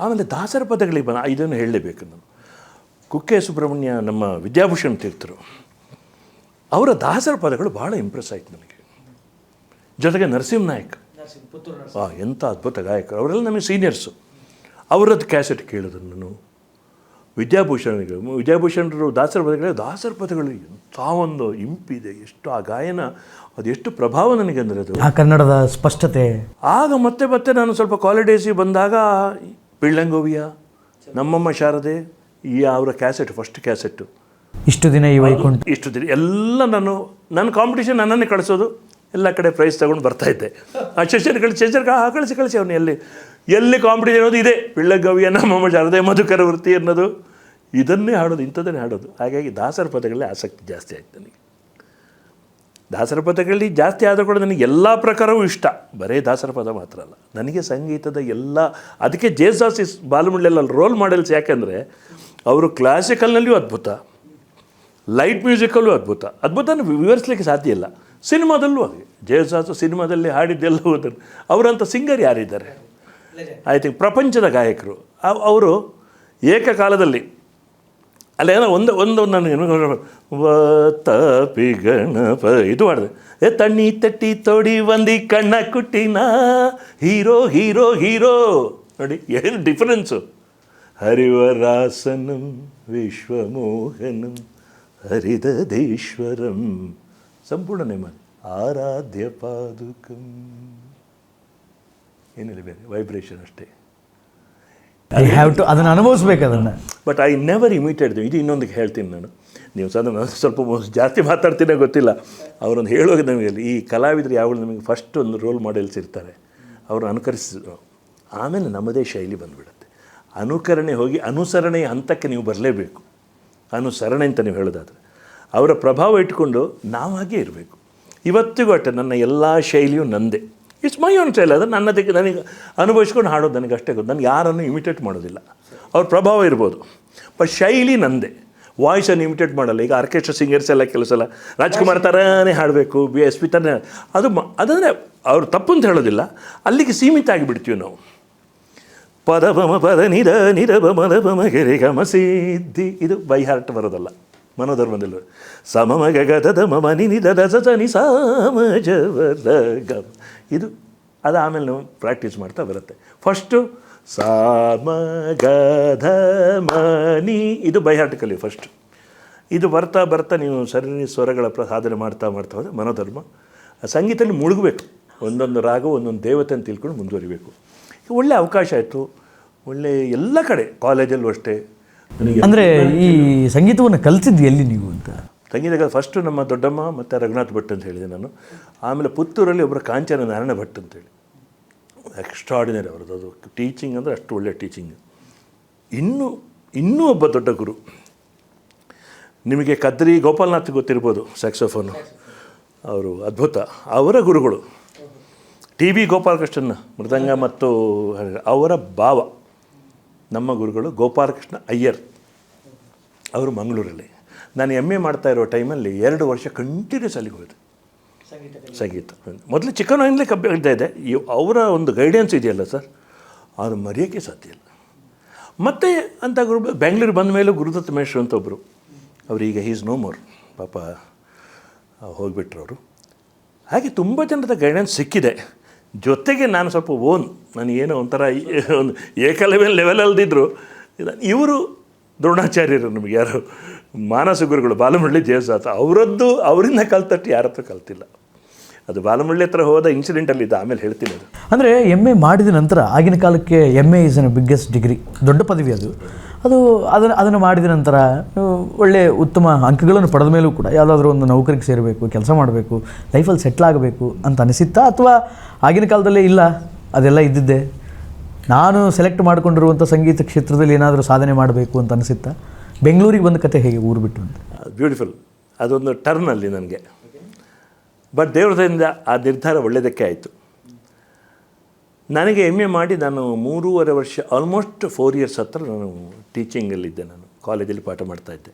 ಆಮೇಲೆ ದಾಸರ ಪದಗಳಿಗೆ ಬಂದ ಇದನ್ನು ಹೇಳಲೇಬೇಕು ನಾನು. ಕುಕ್ಕೆ ಸುಬ್ರಹ್ಮಣ್ಯ ನಮ್ಮ ವಿದ್ಯಾಭೂಷಣ್ ತೀರ್ಥರು ಅವರ ದಾಸರ ಪದಗಳು ಭಾಳ ಇಂಪ್ರೆಸ್ ಆಯ್ತು ನನಗೆ ಜೊತೆಗೆ ನರಸಿಂಹ ನಾಯಕ್. ಹಾಂ ಎಂಥ ಅದ್ಭುತ ಗಾಯಕರು. ಅವರೆಲ್ಲ ನಮಗೆ ಸೀನಿಯರ್ಸು ಅವರದ್ದು ಕ್ಯಾಸೆಟ್ ಕೇಳಿದ್ರು ನಾನು. ವಿದ್ಯಾಭೂಷಣಿಗೆ ವಿದ್ಯಾಭೂಷಣರು ದಾಸರ ಪದಗಳೇ ದಾಸರ ಪದಗಳು ಎಂಥ ಒಂದು ಇಂಪಿದೆ ಎಷ್ಟು ಆ ಗಾಯನ ಅದೆಷ್ಟು ಪ್ರಭಾವ ನನಗೆ ಅಂದರೆ ಅದು. ಆ ಕನ್ನಡದ ಸ್ಪಷ್ಟತೆ. ಆಗ ಮತ್ತೆ ಮತ್ತೆ ನಾನು ಸ್ವಲ್ಪ ಕಾಲೇಜೇಸಿಗೆ ಬಂದಾಗ ಪಿಳ್ಳಂಗೋವಿಯ ನಮ್ಮಮ್ಮ ಶಾರದೆ ಈ ಅವರ ಕ್ಯಾಸೆಟ್ ಫಸ್ಟ್ ಕ್ಯಾಸೆಟ್ಟು. ಇಷ್ಟು ದಿನ ಈ ವೈಕುಂಠ ಇಷ್ಟು ದಿನ ಎಲ್ಲ ನಾನು ನನ್ನ ಕಾಂಪಿಟೇಷನ್ ನನ್ನನ್ನೇ ಕಳಿಸೋದು ಎಲ್ಲ ಕಡೆ ಪ್ರೈಸ್ ತಗೊಂಡು ಬರ್ತಾಯಿದ್ದೆ ಆ ಕಳಿಸಿ ಶಶರ್ ಆ ಕಳಿಸಿ ಕಳಿಸಿ ಅವನು ಎಲ್ಲಿ ಎಲ್ಲಿ ಕಾಂಪಿಟೇಷನ್ ಅನ್ನೋದು ಇದೆ. ಪಿಳ್ಳಗವಿಯ ನಮ್ಮಮ್ಮ ಶಾರದೆ ಮಧುಕರ ವೃತ್ತಿ ಅನ್ನೋದು ಇದನ್ನೇ ಹಾಡೋದು ಇಂಥದ್ದನ್ನೇ ಹಾಡೋದು. ಹಾಗಾಗಿ ದಾಸರ ಪದಗಳಲ್ಲಿ ಆಸಕ್ತಿ ಜಾಸ್ತಿ ಆಯ್ತು ನನಗೆ. ದಾಸರ ಪದಗಳಲ್ಲಿ ಜಾಸ್ತಿ ಆದರೂ ಕೂಡ ನನಗೆ ಎಲ್ಲ ಪ್ರಕಾರವೂ ಇಷ್ಟ. ಬರೇ ದಾಸರ ಪದ ಮಾತ್ರ ಅಲ್ಲ. ನನಗೆ ಸಂಗೀತದ ಎಲ್ಲ ಅದಕ್ಕೆ ಜೇಸಾಸಿಸ್ ಬಾಲಮುಳ್ಳೆಲ್ಲ ರೋಲ್ ಮಾಡೆಲ್ಸ್ ಯಾಕೆಂದರೆ ಅವರು ಕ್ಲಾಸಿಕಲ್ನಲ್ಲಿಯೂ ಅದ್ಭುತ ಲೈಟ್ ಮ್ಯೂಸಿಕಲ್ಲೂ ಅದ್ಭುತ. ಅದ್ಭುತನ ವಿವರಿಸಲಿಕ್ಕೆ ಸಾಧ್ಯ ಇಲ್ಲ. ಸಿನಿಮಾದಲ್ಲೂ ಹಾಗೆ ಜಯಸಾಸು ಸಿನಿಮಾದಲ್ಲಿ ಹಾಡಿದ್ದೆಲ್ಲ ಅದನ್ನು ಅವರಂಥ ಸಿಂಗರ್ ಯಾರಿದ್ದಾರೆ? ಐ ಥಿಂಕ್ ಪ್ರಪಂಚದ ಗಾಯಕರು. ಅವ್- ಅವರು ಏಕಕಾಲದಲ್ಲಿ ಅಲ್ಲೇನೋ ಒಂದು ಒಂದು ನನಗೆ ತಪಿ ಗಣಪ ಇದು ಮಾಡಿದೆ. ಏ, ತಣ್ಣಿ ತಟ್ಟಿ ತೋಡಿ ಬಂದಿ ಕಣ್ಣ ಕುಟ್ಟಿನ. Hero hero hero. ನೋಡಿ, ಏನು ಡಿಫರೆನ್ಸು ಹರಿವರಾಸನಂ, ವಿಶ್ವಮೋಹನಂ ಹರಿದೇಶ್ವರಂ ಸಂಪೂರ್ಣ ನೇಮ ಆರಾಧ್ಯ ಪಾದುಕಂ. ಏನಿಲ್ಲ ಬೇರೆ ವೈಬ್ರೇಷನ್ ಅಷ್ಟೇ. ಐ ಹ್ಯಾವ್ ಟು ಅದನ್ನು ಅನುಭವಿಸ್ಬೇಕು ಅದನ್ನು. ಬಟ್ ಐ ನೆವರ್ ಇಮಿಟೇಟ್ ಇದು ಇನ್ನೊಂದು ಹೇಳ್ತೀನಿ ನಾನು. ನೀವು ಸಹ ಸ್ವಲ್ಪ ಜಾಸ್ತಿ ಮಾತಾಡ್ತೀನೋ ಗೊತ್ತಿಲ್ಲ. ಅವರೊಂದು ಹೇಳುವಾಗ ನಮಗೆ ಈ ಕಲಾವಿದರು ಯಾವಾಗಲೂ ನಮಗೆ ಫಸ್ಟ್ ಒಂದು ರೋಲ್ ಮಾಡೆಲ್ಸ್ ಇರ್ತಾರೆ. ಅವರು ಅನುಕರಿಸಿದ್ರು. ಆಮೇಲೆ ನಮ್ಮದೇ ಶೈಲಿ ಬಂದುಬಿಡುತ್ತೆ. ಅನುಕರಣೆ ಹೋಗಿ ಅನುಸರಣೆಯ ಹಂತಕ್ಕೆ ನೀವು ಬರಲೇಬೇಕು. ಅನುಸರಣೆ ಅಂತ ನೀವು ಹೇಳೋದಾದರೆ. ಅವರ ಪ್ರಭಾವ ಇಟ್ಕೊಂಡು ನಾವಾಗೇ ಇರಬೇಕು. ಇವತ್ತಿಗೂ ಅಷ್ಟೇ, ನನ್ನ ಎಲ್ಲ ಶೈಲಿಯೂ ನಂದೇ. ಇಟ್ಸ್ ಮೈ ಓನ್ ಸ್ಟೈಲ್ ಅದು ನನ್ನದಕ್ಕೆ ನನಗೆ ಅನುಭವಿಸ್ಕೊಂಡು ಹಾಡೋದು ನನಗೆ ಅಷ್ಟೇ ಗೊತ್ತು. ನನಗೆ ಯಾರನ್ನು ಇಮಿಟೇಟ್ ಮಾಡೋದಿಲ್ಲ. ಅವ್ರ ಪ್ರಭಾವ ಇರ್ಬೋದು. ಬಟ್ ಶೈಲಿ ನಂದೇ. ವಾಯ್ಸನ್ನು ಇಮಿಟೇಟ್ ಮಾಡಲ್ಲ. ಈಗ ಆರ್ಕೆಸ್ಟ್ರಾ ಸಿಂಗರ್ಸ್ ಎಲ್ಲ ಕೆಲಸ ಸಲ ರಾಜ್ಕುಮಾರ್ ಥರನೇ ಹಾಡಬೇಕು. ಬಿ ಎಸ್ ಪಿ ಥರನೇ ಅದು ಮ ಅದಂದರೆ ಅವ್ರು ತಪ್ಪು ಅಂತ ಹೇಳೋದಿಲ್ಲ. ಅಲ್ಲಿಗೆ ಸೀಮಿತ ಆಗಿಬಿಡ್ತೀವಿ ನಾವು. ಪದ ಬಮ ಪದ ನಿರ ನಿರ ಬಮದ ಬಮ ಗೆರೆ ಗಮ ಸಿದ್ಧಿ. ಇದು ಬೈ ಹಾರ್ಟ್ ಬರೋದಲ್ಲ. ಮನೋಧರ್ಮದಲ್ಲಿ. ಸಮಮ ಗಗದ ಮಮ ನಿ ದ ಸ ನಿ ಸಾಮಜವದ ಗಮ. ಇದು ಅದು ಆಮೇಲೆ ನಾವು ಪ್ರಾಕ್ಟೀಸ್ ಮಾಡ್ತಾ ಬರುತ್ತೆ. ಫಸ್ಟು ಸಾಮ ಮ ಮನಿ ಇದು ನಿ ಇದು ಕಲಿ ಫಸ್ಟ್ ಇದು ಬರ್ತಾ ಬರ್ತಾ ನೀವು ಸರಣಿ ಸ್ವರಗಳ ಸಾಧನೆ ಮಾಡ್ತಾ ಮಾಡ್ತಾ ಹೋದರೆ ಮನೋಧರ್ಮ, ಸಂಗೀತದಲ್ಲಿ ಮುಳುಗಬೇಕು. ಒಂದೊಂದು ರಾಗ ಒಂದೊಂದು ದೇವತೆ ಅಂತ ತಿಳ್ಕೊಂಡು ಮುಂದುವರಿಬೇಕು. ಒಳ್ಳೆ ಅವಕಾಶ ಆಯಿತು. ಒಳ್ಳೆ ಎಲ್ಲ ಕಡೆ ಕಾಲೇಜಲ್ಲೂ ಅಷ್ಟೇ. ಅಂದರೆ ಈ ಸಂಗೀತವನ್ನು ಕಲಿಸಿದ್ದು ಎಲ್ಲಿ ನೀವು ಅಂತ? ಸಂಗೀತ ಫಸ್ಟು ನಮ್ಮ ದೊಡ್ಡಮ್ಮ ಮತ್ತು ರಘುನಾಥ್ ಭಟ್ ಅಂತ ಹೇಳಿದೆ ನಾನು. ಆಮೇಲೆ ಪುತ್ತೂರಲ್ಲಿ ಒಬ್ಬರು ಕಾಂಚನ ನಾರಾಯಣ ಭಟ್ ಅಂತೇಳಿ ಎಕ್ಸ್ಟ್ರಾಡಿನರಿ ಅವ್ರದ್ದು. ಅದು ಟೀಚಿಂಗ್ ಅಂದರೆ ಅಷ್ಟು ಒಳ್ಳೆಯ ಟೀಚಿಂಗ್ ಇನ್ನೂ ಇನ್ನೂ ಒಬ್ಬ ದೊಡ್ಡ ಗುರು. ನಿಮಗೆ ಕದ್ರಿ ಗೋಪಾಲನಾಥ್ ಗೊತ್ತಿರ್ಬೋದು ಸ್ಯಾಕ್ಸೋಫೋನು ಅವರು ಅದ್ಭುತ. ಅವರ ಗುರುಗಳು. ಟಿ ಬಿ ಗೋಪಾಲಕೃಷ್ಣನ ಮೃದಂಗ ಮತ್ತು ಅವರ ಭಾವ. ನಮ್ಮ ಗುರುಗಳು ಗೋಪಾಲಕೃಷ್ಣ ಅಯ್ಯರ್. ಅವರು ಮಂಗಳೂರಲ್ಲಿ. ನಾನು ಎಂ ಎ ಮಾಡ್ತಾ ಇರೋ ಟೈಮಲ್ಲಿ ಎರಡು ವರ್ಷ ಕಂಟಿನ್ಯೂಸ್ ಅಲ್ಲಿಗೆ ಹೋದೆ ಸಂಗೀತ. ಮೊದಲು ಚಿಕ್ಕವನಿಂದಲೇ ಕಬ್ಬಿಡ್ತಾ ಇದೆ. ಇವ್- ಅವರ ಒಂದು ಗೈಡೆನ್ಸ್ ಇದೆಯಲ್ಲ ಸರ್? ಅದು ಮರೆಯೋಕ್ಕೆ ಸಾಧ್ಯ ಇಲ್ಲ. ಮತ್ತೆ ಅಂತ ಗುರು ಬೆಂಗಳೂರು ಬಂದ ಮೇಲೆ ಗುರುದತ್ತ ಮಹೇಶ್ ಅಂತ ಒಬ್ಬರು ಅವರು ಈಗ ಈಸ್ ನೋ ಮೋರ್ ಪಾಪ ಹೋಗಿಬಿಟ್ರು ಅವರು. ಹಾಗೆ ತುಂಬ ಜನರದ ಗೈಡೆನ್ಸ್ ಸಿಕ್ಕಿದೆ. ಜೊತೆಗೆ ನಾನು ಸ್ವಲ್ಪ ಓನ್. ನಾನು ಏನೋ ಒಂಥರ ಒಂದು ಏಕಲೆವೆಲ್ ಲೆವೆಲಲ್ದಿದ್ರು ಇವರು ದ್ರೋಣಾಚಾರ್ಯರು ನಮಗೆ ಯಾರು? ಮಾನಸ ಗುರುಗಳು, ಬಾಲಮಳ್ಳಿ ದೇವಸಾತ ಅವರದ್ದು ಅವರಿಂದ ಕಲ್ತಟ್ಟು ಯಾರ ಹತ್ರ ಕಲ್ತಿಲ್ಲ. ಅದು ಬಾಲಮಳ್ಳಿ ಹತ್ರ ಹೋದ ಇನ್ಸಿಡೆಂಟಲ್ಲಿ ಇದೆ, ಆಮೇಲೆ ಹೇಳ್ತೀನಿ ಅದು. ಅಂದರೆ ಎಂ ಎ ಮಾಡಿದ ನಂತರ ಆಗಿನ ಕಾಲಕ್ಕೆ M A is an biggest degree ದೊಡ್ಡ ಪದವಿ ಅದು. ಅದು ಅದನ್ನು ಅದನ್ನು ಮಾಡಿದ ನಂತರ ಒಳ್ಳೆಯ ಒಳ್ಳೆ ಉತ್ತಮ ಅಂಕಗಳನ್ನು ಪಡೆದ ಮೇಲೂ ಕೂಡ ಯಾವುದಾದ್ರೂ ಒಂದು ನೌಕರಿಗೆ ಸೇರಬೇಕು, ಕೆಲಸ ಮಾಡಬೇಕು ಲೈಫಲ್ಲಿ ಸೆಟ್ಲ್ ಆಗಬೇಕು ಅಂತ ಅನಿಸಿತ್ತಾ, ಅಥವಾ ಆಗಿನ ಕಾಲದಲ್ಲೇ ಇಲ್ಲ, ಅದೆಲ್ಲ ಇದ್ದಿದ್ದೆ? ನಾನು ಸೆಲೆಕ್ಟ್ ಮಾಡಿಕೊಂಡಿರುವಂಥ ಸಂಗೀತ ಕ್ಷೇತ್ರದಲ್ಲಿ ಏನಾದರೂ ಸಾಧನೆ ಮಾಡಬೇಕು ಅಂತ ಅನಿಸುತ್ತಾ? ಬೆಂಗಳೂರಿಗೆ ಬಂದ ಕತೆ ಹೇಗೆ ಊರು ಬಿಟ್ಟು ಅಂತ? ಬ್ಯೂಟಿಫುಲ್ ಅದೊಂದು ಟರ್ನಲ್ಲಿ ನನಗೆ. ಬಟ್ ದೇವ್ರದಿಂದ ಆ ನಿರ್ಧಾರ ಒಳ್ಳೆಯದಕ್ಕೆ ಆಯಿತು. ನನಗೆ ಎಂ ಎ ಮಾಡಿ ನಾನು ಮೂರುವರೆ ವರ್ಷ ಆಲ್ಮೋಸ್ಟ್ ಫೋರ್ ಇಯರ್ಸ್ ಹತ್ರ ನಾನು ಟೀಚಿಂಗಲ್ಲಿದ್ದೆ ನಾನು. ಕಾಲೇಜಲ್ಲಿ ಪಾಠ ಮಾಡ್ತಾಯಿದ್ದೆ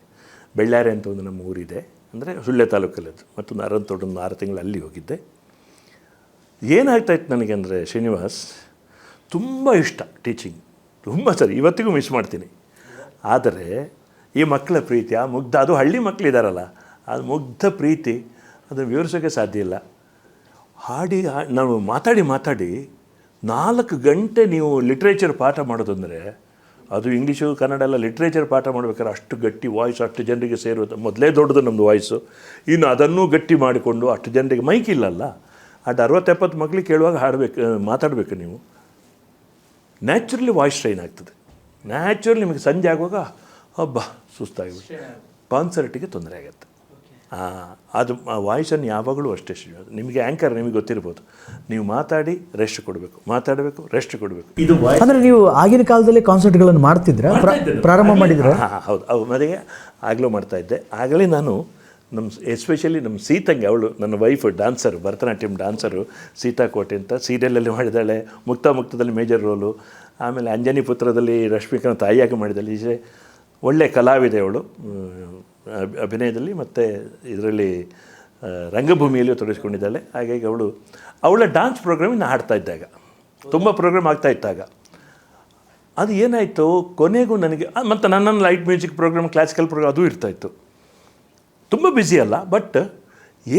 ಬೆಳ್ಳಾರೆ ಅಂತ ಒಂದು ನಮ್ಮ ಊರಿದೆ. ಅಂದರೆ ಸುಳ್ಳೆ ತಾಲೂಕಲ್ಲದು. ಮತ್ತೊಂದು ಅರಂತೋಟೊಂದು ಆರು ತಿಂಗಳು ಅಲ್ಲಿ ಹೋಗಿದ್ದೆ. ಏನಾಗ್ತಾಯಿತ್ತು ನನಗೆ ಅಂದರೆ ಶ್ರೀನಿವಾಸ್ ತುಂಬ ಇಷ್ಟ ಟೀಚಿಂಗ್. ತುಂಬ ಸರಿ, ಇವತ್ತಿಗೂ ಮಿಸ್ ಮಾಡ್ತೀನಿ. ಆದರೆ ಈ ಮಕ್ಕಳ ಪ್ರೀತಿ, ಆ ಮುಗ್ಧ, ಅದು ಹಳ್ಳಿ ಮಕ್ಕಳಿದಾರಲ್ಲ ಅದು ಮುಗ್ಧ ಪ್ರೀತಿ, ಅದನ್ನು ವಿವರಿಸೋಕ್ಕೆ ಸಾಧ್ಯ ಇಲ್ಲ. ಹಾಡಿ ನಾವು ಮಾತಾಡಿ ಮಾತಾಡಿ, ನಾಲ್ಕು ಗಂಟೆ ನೀವು ಲಿಟ್ರೇಚರ್ ಪಾಠ ಮಾಡೋದಂದರೆ, ಅದು ಇಂಗ್ಲೀಷು, ಕನ್ನಡ ಎಲ್ಲ ಲಿಟ್ರೇಚರ್ ಪಾಠ ಮಾಡ್ಬೇಕಾದ್ರೆ ಅಷ್ಟು ಗಟ್ಟಿ ವಾಯ್ಸ್, ಅಷ್ಟು ಜನರಿಗೆ ಸೇರುವುದು ಮೊದಲೇ ದೊಡ್ಡದು ನಮ್ಮದು ವಾಯ್ಸು. ಇನ್ನು ಅದನ್ನೂ ಗಟ್ಟಿ ಮಾಡಿಕೊಂಡು ಅಷ್ಟು ಜನರಿಗೆ ಮೈಕ್ ಇಲ್ಲಲ್ಲ ಅಷ್ಟು ಅರವತ್ತೆಪ್ಪತ್ತು ಮಕ್ಳಿಗೆ ಕೇಳುವಾಗ ಹಾಡಬೇಕು, ಮಾತಾಡಬೇಕು ನೀವು. ನ್ಯಾಚುರಲಿ ವಾಯ್ಸ್ ಸ್ಟ್ರೈನ್ ಆಗ್ತದೆ. ನ್ಯಾಚುರಲಿ ನಿಮಗೆ ಸಂಜೆ ಆಗುವಾಗ ಹಬ್ಬ ಸುಸ್ತಾಗಿಬಿಟ್ಟು ಕಾನ್ಸರ್ಟಿಗೆ ತೊಂದರೆ ಆಗುತ್ತೆ. ಹಾಂ ಅದು ಆ ವಾಯ್ಸನ್ನು ಯಾವಾಗಲೂ ಅಷ್ಟೇ. ನಿಮಗೆ ಆ್ಯಂಕರ್ ನಿಮಗೆ ಗೊತ್ತಿರ್ಬೋದು. ನೀವು ಮಾತಾಡಿ ರೆಸ್ಟ್ ಕೊಡಬೇಕು. ಮಾತಾಡಬೇಕು ರೆಸ್ಟ್ ಕೊಡಬೇಕು. ಇದು ಅಂದರೆ ನೀವು ಆಗಿನ ಕಾಲದಲ್ಲಿ ಕಾನ್ಸರ್ಟ್ಗಳನ್ನು ಮಾಡ್ತಿದ್ರೆ? ಪ್ರಾರಂಭ ಮಾಡಿದ್ರೆ? ಹಾಂ ಹೌದು. ಅವು ಮನೆಗೆ ಆಗಲೂ ಮಾಡ್ತಾ ಇದ್ದೆ. ಆಗಲೇ ನಾನು ನಮ್ಮ ಎಸ್ಪೆಷಲಿ ನಮ್ಮ ಸೀತಂಗೆ, ಅವಳು ನನ್ನ wife dancer Bharatanatyam dancer Seethakote ಅಂತ ಸೀರಿಯಲಲ್ಲಿ ಮಾಡಿದ್ದಾಳೆ ಮುಕ್ತ ಮುಕ್ತದಲ್ಲಿ ಮೇಜರ್ ರೋಲು ಆಮೇಲೆ ಅಂಜನಿ ಪುತ್ರದಲ್ಲಿ ರಶ್ಮಿಕನ ತಾಯಿಯಾಗಿ ಮಾಡಿದ್ದಾಳೆ ಈಜೆ ಒಳ್ಳೆ ಕಲಾವಿದೆ ಅವಳು ಅಭಿ- ಅಭಿನಯದಲ್ಲಿ ಮತ್ತು ಇದರಲ್ಲಿ ರಂಗಭೂಮಿಯಲ್ಲಿ ತೊಡಗಿಸ್ಕೊಂಡಿದ್ದಾಳೆ, ಹಾಗಾಗಿ ಅವಳು, ಅವಳ ಡಾನ್ಸ್ ಪ್ರೋಗ್ರಾಮಿನ ಹಾಡ್ತಾ ಇದ್ದಾಗ, ತುಂಬ ಪ್ರೋಗ್ರಾಮ್ ಆಗ್ತಾ ಇತ್ತಾಗ ಅದು ಏನಾಯಿತು, ಕೊನೆಗೂ ನನಗೆ ಮತ್ತು ನನ್ನನ್ನು light music program classical program ಅದು ಇರ್ತಾಯಿತ್ತು ತುಂಬ ಬ್ಯುಸಿ ಅಲ್ಲ ಬಟ್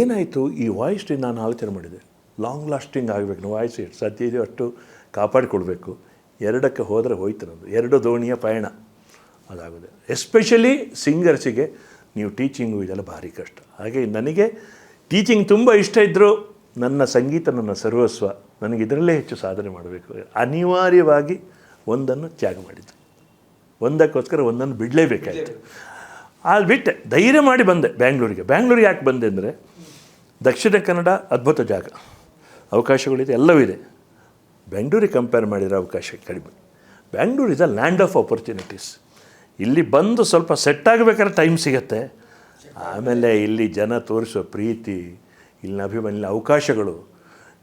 ಏನಾಯಿತು? ಈ ವಾಯ್ಸ್ ನಾನು ಆಲೋಚನೆ ಮಾಡಿದೆ. ಲಾಂಗ್ ಲಾಸ್ಟಿಂಗ್ ಆಗಬೇಕು, ನಾವು ವಾಯ್ಸ್ ಎಷ್ಟು ಸಾಧ್ಯ ಇದೆಯೋ ಅಷ್ಟು ಕಾಪಾಡಿಕೊಳ್ಬೇಕು ಎರಡಕ್ಕೆ ಹೋದರೆ ಹೋಯ್ತು ನಮ್ಮದು ಎರಡು ದೋಣಿಯ ಪಯಣ. ಅದಾಗುತ್ತೆ ಎಸ್ಪೆಷಲಿ ಸಿಂಗರ್ಸಿಗೆ ನೀವು ಟೀಚಿಂಗು ಇದೆಲ್ಲ ಭಾರಿ ಕಷ್ಟ. ಹಾಗೆ ನನಗೆ ಟೀಚಿಂಗ್ ತುಂಬ ಇಷ್ಟ ಇದ್ದರೂ ನನ್ನ ಸಂಗೀತ, ನನ್ನ ಸರ್ವಸ್ವ ನನಗೆ ಇದರಲ್ಲೇ ಹೆಚ್ಚು ಸಾಧನೆ ಮಾಡಬೇಕು. ಅನಿವಾರ್ಯವಾಗಿ ಒಂದನ್ನು ತ್ಯಾಗ ಮಾಡಿದ್ದು. ಒಂದಕ್ಕೋಸ್ಕರ ಒಂದನ್ನು ಬಿಡಲೇಬೇಕಾಯಿತು. ಅದು ಬಿಟ್ಟೆ ಧೈರ್ಯ ಮಾಡಿ ಬಂದೆ ಬ್ಯಾಂಗ್ಳೂರಿಗೆ. ಬ್ಯಾಂಗ್ಳೂರಿಗೆ ಯಾಕೆ ಬಂದೆ ಅಂದರೆ ದಕ್ಷಿಣ ಕನ್ನಡ ಅದ್ಭುತ ಜಾಗ. ಅವಕಾಶಗಳಿದೆ, ಎಲ್ಲವೂ ಇದೆ. ಬೆಂಗಳೂರಿಗೆ ಕಂಪೇರ್ ಮಾಡಿದರೆ ಅವಕಾಶ ಕಡಿಮೆ. Bangalore is a land of opportunities ಇಲ್ಲಿ ಬಂದು ಸ್ವಲ್ಪ ಸೆಟ್ ಆಗಬೇಕಾದ್ರೆ ಟೈಮ್ ಸಿಗತ್ತೆ. ಆಮೇಲೆ ಇಲ್ಲಿ ಜನ ತೋರಿಸೋ ಪ್ರೀತಿ, ಇಲ್ಲಿನ ಅಭಿಮಾನ ಅವಕಾಶಗಳು.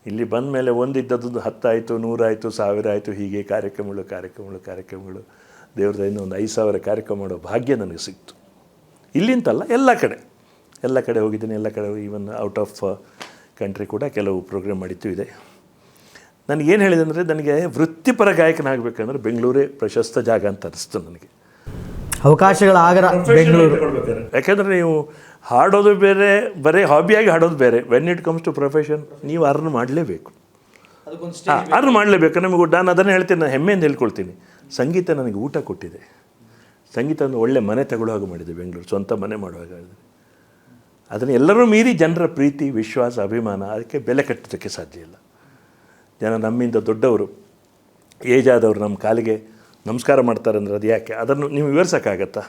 ಇಲ್ಲಿ ಬಂದ ಮೇಲೆ ಒಂದಿದ್ದದ್ದು ಹತ್ತಾಯಿತು, ನೂರಾಯಿತು, ಸಾವಿರ ಆಯಿತು, ಹೀಗೆ ಕಾರ್ಯಕ್ರಮಗಳು ಕಾರ್ಯಕ್ರಮಗಳು ಕಾರ್ಯಕ್ರಮಗಳು. ದೇವ್ರದ ಒಂದು ಐದು ಸಾವಿರ ಕಾರ್ಯಕ್ರಮ ಮಾಡೋ ಭಾಗ್ಯ ನನಗೆ ಸಿಕ್ತು. ಇಲ್ಲಿಂತಲ್ಲ ಎಲ್ಲ ಕಡೆ. ಎಲ್ಲ ಕಡೆ ಹೋಗಿದ್ದೀನಿ ಎಲ್ಲ ಕಡೆ ಈವನ್ ಔಟ್ ಆಫ್ ಕಂಟ್ರಿ ಕೂಡ ಕೆಲವು ಪ್ರೋಗ್ರಾಮ್ ಮಾಡಿದ್ದು ಇದೆ. ನನಗೇನು ಹೇಳಿದೆ ಅಂದರೆ ನನಗೆ ವೃತ್ತಿಪರ ಗಾಯಕನಾಗಬೇಕಂದ್ರೆ ಬೆಂಗಳೂರೇ ಪ್ರಶಸ್ತ ಜಾಗ ಅಂತ ಅನಿಸ್ತು ನನಗೆ. ಅವಕಾಶಗಳ ಆಗರ ಬೆಂಗಳೂರು. ಯಾಕೆಂದರೆ ನೀವು ಹಾಡೋದು ಬೇರೆ ಬರೀ ಹಾಬಿಯಾಗಿ ಹಾಡೋದು ಬೇರೆ. When it comes to profession ನೀವು ಅರ್ನ್ ಮಾಡಲೇಬೇಕು. ಅರ್ನ್ ಮಾಡಲೇಬೇಕು. ನಮಗೆ ನಾನು ಅದನ್ನು ಹೇಳ್ತೀನಿ ನಾನು ಹೆಮ್ಮೆಯಿಂದ ಹೇಳ್ಕೊಳ್ತೀನಿ. ಸಂಗೀತ ನನಗೆ ಊಟ ಕೊಟ್ಟಿದೆ. ಸಂಗೀತ ಒಂದು ಒಳ್ಳೆ ಮನೆ ತಗೊಳ್ಳೋ ಹಾಗೆ ಮಾಡಿದೆ ಬೆಂಗಳೂರು ಸ್ವಂತ ಮನೆ ಮಾಡುವಾಗ ಅದನ್ನು ಎಲ್ಲರೂ ಮೀರಿ ಜನರ ಪ್ರೀತಿ ವಿಶ್ವಾಸ ಅಭಿಮಾನ ಅದಕ್ಕೆ ಬೆಲೆ ಕಟ್ಟೋದಕ್ಕೆ ಸಾಧ್ಯ ಇಲ್ಲ. ಜನ ನಮ್ಮಿಂದ ದೊಡ್ಡವರು ಏಜ್ ಆದವರು ನಮ್ಮ ಕಾಲಿಗೆ ನಮಸ್ಕಾರ ಮಾಡ್ತಾರೆ ಅಂದ್ರೆ ಅದು ಯಾಕೆ? ಅದನ್ನು ನೀವು ವಿವರಿಸೋಕ್ಕಾಗತ್ತಾ?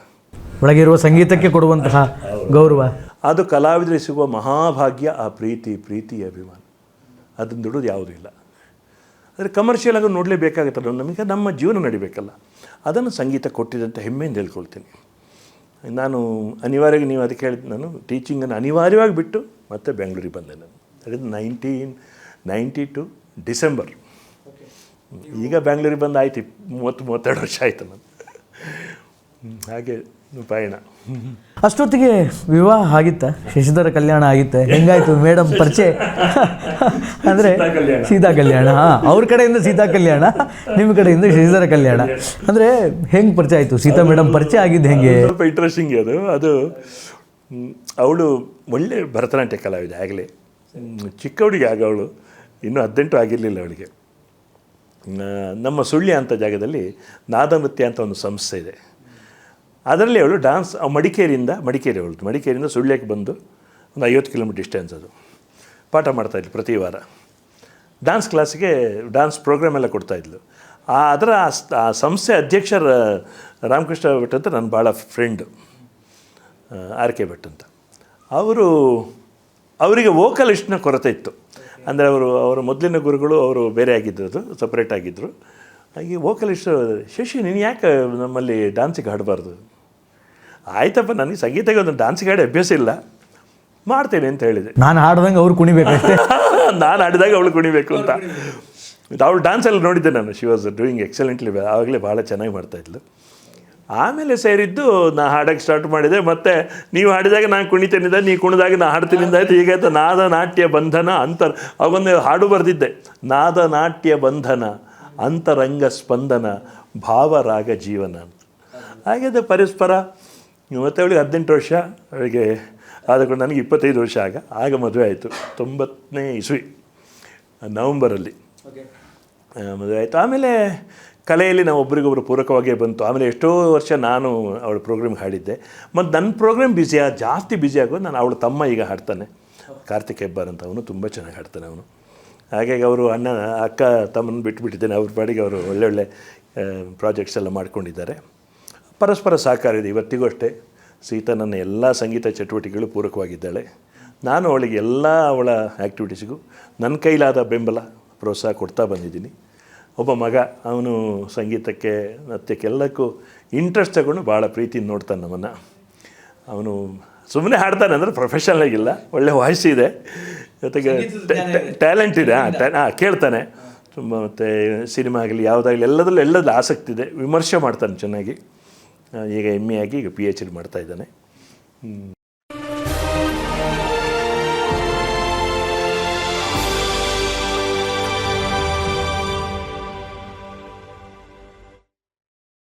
ಒಳಗಿರುವ ಸಂಗೀತಕ್ಕೆ ಕೊಡುವಂತಹ ಗೌರವ. ಅದು ಕಲಾವಿದರಿಗೆ ಸಿಗುವ ಮಹಾಭಾಗ್ಯ ಆ ಪ್ರೀತಿ ಪ್ರೀತಿ ಅಭಿಮಾನ. ಅದನ್ನು ದುಡಿದು ಯಾವುದೂ ಇಲ್ಲ. ಆದರೆ ಕಮರ್ಷಿಯಲ್ ಆಗಿ ನೋಡಲೇಬೇಕಾಗತ್ತಲ್ಲ ನಮಗೆ ನಮ್ಮ ಜೀವನ ನಡಿಬೇಕಲ್ಲ. ಅದನ್ನು ಸಂಗೀತ ಕೊಟ್ಟಿದ್ದಂಥ ಹೆಮ್ಮೆಯಿಂದ ಹೇಳ್ಕೊಳ್ತೀನಿ. ನಾನು ಅನಿವಾರ್ಯವಾಗಿ ನೀವು ಅದಕ್ಕೆ ಹೇಳಿದ್ದು ನಾನು ಟೀಚಿಂಗನ್ನು ಅನಿವಾರ್ಯವಾಗಿ ಬಿಟ್ಟು ಮತ್ತೆ ಬೆಂಗಳೂರಿಗೆ ಬಂದೆ ನಾನು. ಅದರಿಂದ ನೈನ್ಟೀನ್ ನೈಂಟಿ ಟು ಡಿಸೆಂಬರ್ ಈಗ ಬೆಂಗಳೂರಿಗೆ ಬಂದು ಆಯ್ತು ಮೂವತ್ತು ಮೂವತ್ತೆರಡು ವರ್ಷ ಆಯಿತು ನಾನು. ಹಾಗೆ ಪಯಣ ಅಷ್ಟೊತ್ತಿಗೆ ವಿವಾಹ ಆಗಿತ್ತ? ಶಶಿಧರ ಕಲ್ಯಾಣ ಆಗಿತ್ತೆ. ಹೆಂಗಾಯ್ತು ಮೇಡಮ್ ಪರಿಚಯ? ಅಂದರೆ ಸೀತಾ ಕಲ್ಯಾಣ. ಹಾಂ ಅವ್ರ ಕಡೆಯಿಂದ ಸೀತಾ ಕಲ್ಯಾಣ ನಿಮ್ಮ ಕಡೆಯಿಂದ ಶಶಿಧರ ಕಲ್ಯಾಣ. ಅಂದರೆ ಹೆಂಗೆ ಪರಿಚಯ ಆಯಿತು? ಸೀತಾ ಮೇಡಮ್ ಪರಿಚಯ ಆಗಿದ್ದು ಹೆಂಗೆ? ಸ್ವಲ್ಪ ಇಂಟ್ರೆಸ್ಟಿಂಗ್ ಅದು. ಅದು ಅವಳು ಒಳ್ಳೆ ಭರತನಾಟ್ಯ ಕಲಾವಿದೆ ಆಗಲೇ. ಚಿಕ್ಕವಳಿಗೆ ಆಗ ಅವಳು. ಇನ್ನೂ ಹದಿನೆಂಟು ಆಗಿರಲಿಲ್ಲ ಅವಳಿಗೆ. ನಮ್ಮ ಸುಳ್ಯ ಅಂತ ಜಾಗದಲ್ಲಿ ನಾದ ನೃತ್ಯ ಅಂತ ಒಂದು ಸಂಸ್ಥೆ ಇದೆ. ಅದರಲ್ಲಿ ಅವಳು ಡಾನ್ಸ್ ಮಡಿಕೇರಿಯಿಂದ ಮಡಿಕೇರಿ ಅವಳು ಮಡಿಕೇರಿಯಿಂದ ಸುಳ್ಯಕ್ಕೆ ಬಂದು ಒಂದು ಐವತ್ತು ಕಿಲೋಮೀಟರ್ ಡಿಸ್ಟೆನ್ಸ್ ಅದು. ಪಾಠ ಮಾಡ್ತಾಯಿದ್ಲು ಪ್ರತಿ ವಾರ. ಡಾನ್ಸ್ ಕ್ಲಾಸಿಗೆ ಡಾನ್ಸ್ ಪ್ರೋಗ್ರಾಮ್ ಎಲ್ಲ ಕೊಡ್ತಾಯಿದ್ಲು ಆ, ಅದರ ಆ ಸಂಸ್ಥೆ ಅಧ್ಯಕ್ಷರ, ರಾಮಕೃಷ್ಣ ಭಟ್ ಅಂತ ನನ್ನ ಭಾಳ ಫ್ರೆಂಡ್ ಆರ್ ಕೆ ಭಟ್ ಅಂತ. ಅವರು, ಅವರಿಗೆ ವೋಕಲಿಸ್ಟ್ನ ಕೊರತೆ ಇತ್ತು. ಅಂದರೆ ಅವರು, ಅವರ ಮೊದಲಿನ ಗುರುಗಳು ಅವರು ಬೇರೆ ಆಗಿದ್ದರು ಸಪ್ರೇಟ್ ಆಗಿದ್ದರು ಹಾಗೆ ವೋಕಲಿಸ್ಟ್ ಶಶಿ ನೀನು ಯಾಕೆ ನಮ್ಮಲ್ಲಿ ಡ್ಯಾನ್ಸಿಗೆ ಹಾಡಬಾರ್ದು? ಆಯ್ತಪ್ಪ ನನಗೆ ಸಂಗೀತಕ್ಕೆ ಒಂದು ಡ್ಯಾನ್ಸಿಗೆ ಗಾಡಿ ಅಭ್ಯಾಸ ಇಲ್ಲ. ಮಾಡ್ತೇನೆ ಅಂತ ಹೇಳಿದೆ. ನಾನು ಹಾಡ್ದಂಗೆ ಅವ್ರು ಕುಣಿಬೇಕು ನಾನು ಹಾಡಿದಾಗ ಅವಳು ಕುಣಿಬೇಕು ಅಂತ. ಅವಳು ಡ್ಯಾನ್ಸಲ್ಲಿ ನೋಡಿದ್ದೆ ನಾನು. ಶಿ ವಾಸ್ ಡೂಯಿಂಗ್ ಎಕ್ಸಲೆಂಟ್ಲಿ ಆವಾಗಲೇ ಭಾಳ ಚೆನ್ನಾಗಿ ಮಾಡ್ತಾಯಿದ್ಲು ಆಮೇಲೆ ಸೇರಿದ್ದು ನಾ ಹಾಡೋಕ್ಕೆ ಸ್ಟಾರ್ಟ್ ಮಾಡಿದೆ. ಮತ್ತು ನೀವು ಹಾಡಿದಾಗ ನಾನು ಕುಣಿತೇನಿದ್ದೆ ನೀವು ಕುಣಿದಾಗ ನಾ ಹಾಡ್ತೀನಿ ಆಯ್ತು. ಹೀಗಾಯ್ತು ನಾದ ನಾಟ್ಯ ಬಂಧನ ಅಂತರ್ ಅವಾಗೊಂದು ಹಾಡು ಬರೆದಿದ್ದೆ. ನಾದ ನಾಟ್ಯ ಬಂಧನ ಅಂತರಂಗ ಸ್ಪಂದನ ಭಾವರಾಗ ಜೀವನ ಅಂತ. ಹಾಗೆ ಪರಸ್ಪರ ಮತ್ತು ಅವಳಿಗೆ ಹದಿನೆಂಟು ವರ್ಷ ಅವಳಿಗೆ ಆದ ನನಗೆ ಇಪ್ಪತ್ತೈದು ವರ್ಷ ಆಗ ಆಗ ಮದುವೆ ಆಯಿತು ತೊಂಬತ್ತನೇ ಇಸ್ವಿ ನವಂಬರಲ್ಲಿ. ಮದುವೆ ಆಯಿತು. ಆಮೇಲೆ ಕಲೆಯಲ್ಲಿ ನಾವು ಒಬ್ರಿಗೊಬ್ರು ಪೂರಕವಾಗೇ ಬಂತು. ಆಮೇಲೆ ಎಷ್ಟೋ ವರ್ಷ ನಾನು ಅವಳ ಪ್ರೋಗ್ರಾಮ್ಗೆ ಹಾಡಿದ್ದೆ. ಮತ್ತು ನನ್ನ ಪ್ರೋಗ್ರಾಮ್ ಬ್ಯುಸಿ ಜಾಸ್ತಿ ಬ್ಯುಸಿ ಆಗೋದು ನಾನು ಅವಳ ತಮ್ಮ ಈಗ ಹಾಡ್ತಾನೆ. ಕಾರ್ತಿಕ್ ಹೆಬ್ಬಾರ್ ಅಂತ ಅವನು ತುಂಬ ಚೆನ್ನಾಗಿ ಹಾಡ್ತಾನೆ ಅವನು. ಹಾಗಾಗಿ ಅವರು ಅಣ್ಣ ಅಕ್ಕ ತಮ್ಮನ ಬಿಟ್ಟುಬಿಟ್ಟಿದ್ದೇನೆ ಅವ್ರ ಪಾಡಿಗೆ ಅವರು ಒಳ್ಳೊಳ್ಳೆ ಪ್ರಾಜೆಕ್ಟ್ಸ್ ಎಲ್ಲ ಮಾಡ್ಕೊಂಡಿದ್ದಾರೆ. ಪರಸ್ಪರ ಸಹಕಾರ ಇದೆ ಇವತ್ತಿಗೂ ಅಷ್ಟೇ. ಸೀತಾ ನನ್ನ ಎಲ್ಲ ಸಂಗೀತ ಚಟುವಟಿಕೆಗಳು ಪೂರಕವಾಗಿದ್ದಾಳೆ. ನಾನು ಅವಳಿಗೆ ಎಲ್ಲ ಅವಳ ಆ್ಯಕ್ಟಿವಿಟೀಸ್ಗೂ ನನ್ನ ಕೈಲಾದ ಬೆಂಬಲ ಪ್ರೋತ್ಸಾಹ ಕೊಡ್ತಾ ಬಂದಿದ್ದೀನಿ. ಒಬ್ಬ ಮಗ ಅವನು ಸಂಗೀತಕ್ಕೆ ನೃತ್ಯಕ್ಕೆಲ್ಲಕ್ಕೂ ಇಂಟ್ರೆಸ್ಟ್ ತಗೊಂಡು ಭಾಳ ಪ್ರೀತಿಯಿಂದ ನೋಡ್ತಾನೆ ನಮ್ಮನ್ನು. ಅವನು ಸುಮ್ಮನೆ ಹಾಡ್ತಾನೆ ಅಂದರೆ ಪ್ರೊಫೆಷನಲ್ ಆಗಿಲ್ಲ. ಒಳ್ಳೆ ವಾಯ್ಸ್ ಇದೆ. ಜೊತೆಗೆ ಟ್ಯಾಲೆಂಟ್ ಇದೆ. ಹಾಂ ಕೇಳ್ತಾನೆ. ತುಂಬ ಮತ್ತು ಸಿನಿಮಾ ಆಗಲಿ ಯಾವುದಾಗಲಿ ಎಲ್ಲದರಲ್ಲೂ ಎಲ್ಲದ ಆಸಕ್ತಿ ಇದೆ. ವಿಮರ್ಶೆ ಮಾಡ್ತಾನೆ ಚೆನ್ನಾಗಿ. ಈಗ ಎಂ ಎ ಆಗಿ ಈಗ ಪಿ ಎಚ್ ಡಿ ಮಾಡ್ತಾ ಇದ್ದಾನೆ.